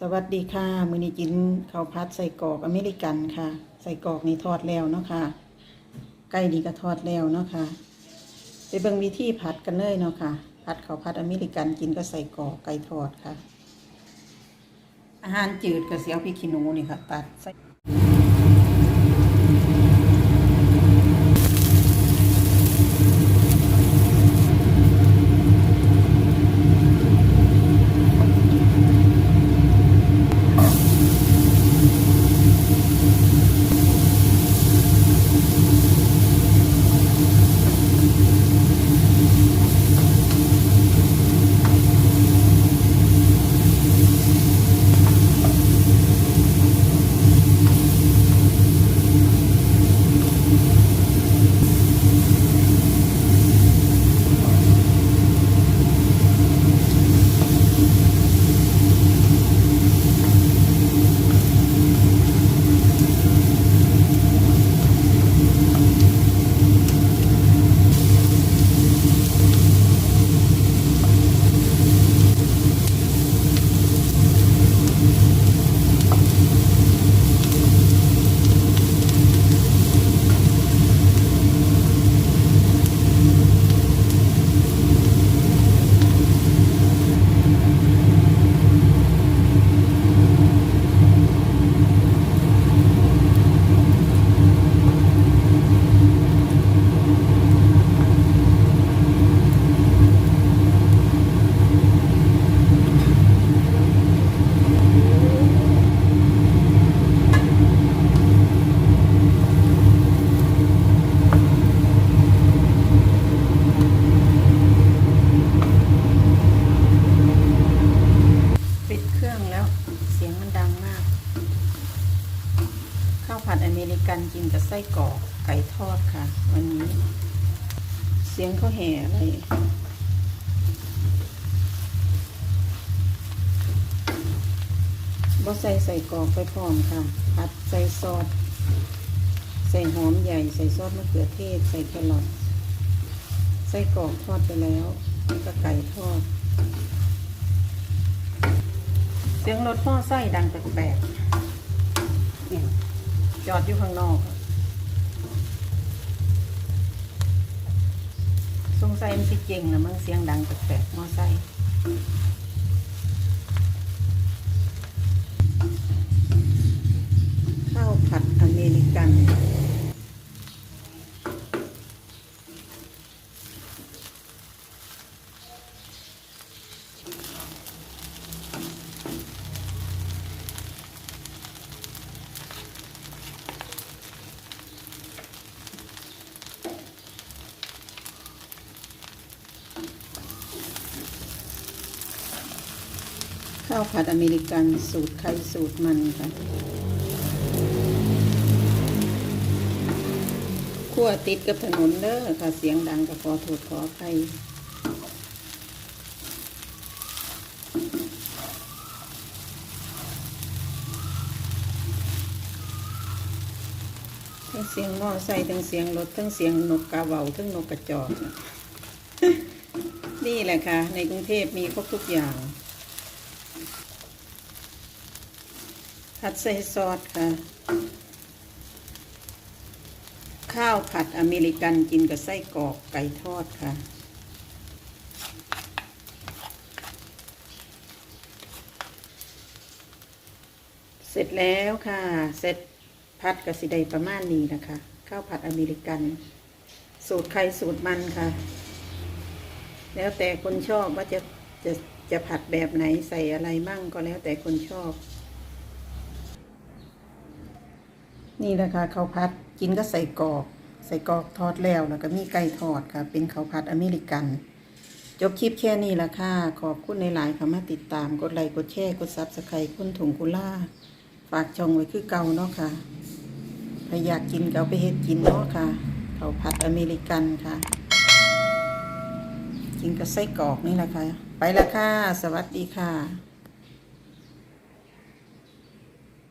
สวัสดีค่ะมือนี้กินข้าวพัดใส่กรอกอเมริกันค่ะ ใส่กรอกนี่ทอดแล้วเนาะค่ะไก่นี่ก็ทอดแล้วเนาะค่ะไปเบิ่งวิธีผัดกันเลยเนาะค่ะผัดข้าวพัดอเมริกันกินก็ใส่กรอกไก่ทอดค่ะ อาหารจืดกับเสียวพริกขี้หนูนี่ค่ะ ตัดใส่าวผัดอเมริกันกินกับไส้กรอกไก่ทอดค่ะ วันนี้ เสียงเขาแห่อะไรบ่ใส่ใส่กรอกไปพร้อมค่ะผัดใส่ซอสใส่หอมใหญ่ใส่ซอสมะเขือเทศ ใส่แครอทใส่กรอกทอดไปแล้วแล้วก็ไก่ทอด เสียงรถพ่อไส้ดังแปลกๆเนี่ย จอดอยู่ข้างนอกสงสัยมันสิเจงนะมันเสียงดังแปลกๆมอไซค์ ข้าวผัดอเมริกันสูตรไข่สูตรมันค่ะขั้วติดกับถนนเด้อค่ะ เสียงดังกับขอโทษขอใครทั้งเสียงมอไซค์ทั้งเสียงรถทั้งเสียงนกกาเวาทั้งนกกระจอกนี่แหละค่ะ ในกรุงเทพมีครบทุกอย่าง ผัดใส่ซอสค่ะ ข้าวผัดอเมริกันกินกับไส้กรอกไก่ทอดค่ะ เสร็จแล้วค่ะ เสร็จผัดกับสิไดประมาณนี้นะคะ ข้าวผัดอเมริกัน สูตรใครสูตรมันค่ะ แล้วแต่คนชอบว่าจะจะจะผัดแบบไหนใส่อะไรมั่งก็แล้วแต่คนชอบ นี่แหละค่ะข้าวผัดกินก็ใส่กรอก ใส่กรอกทอดแล้วแล้วก็มีไก่ทอดค่ะ เป็นข้าวผัดอเมริกัน จบคลิปแค่นี้ละค่ะ ขอบคุณในหลายๆค่ะมาติดตามกดไลค์กดแชร์กดซับสไครต์คุณถุงกุล่า ฝากช่องไว้คือเก่าเนาะค่ะถ้าอยากกินก็เอาไปเฮ็ดกินเนาะค่ะข้าวผัดอเมริกันค่ะ กินกับไส้กรอกนี่แหละค่ะ ไปละค่ะ สวัสดีค่ะ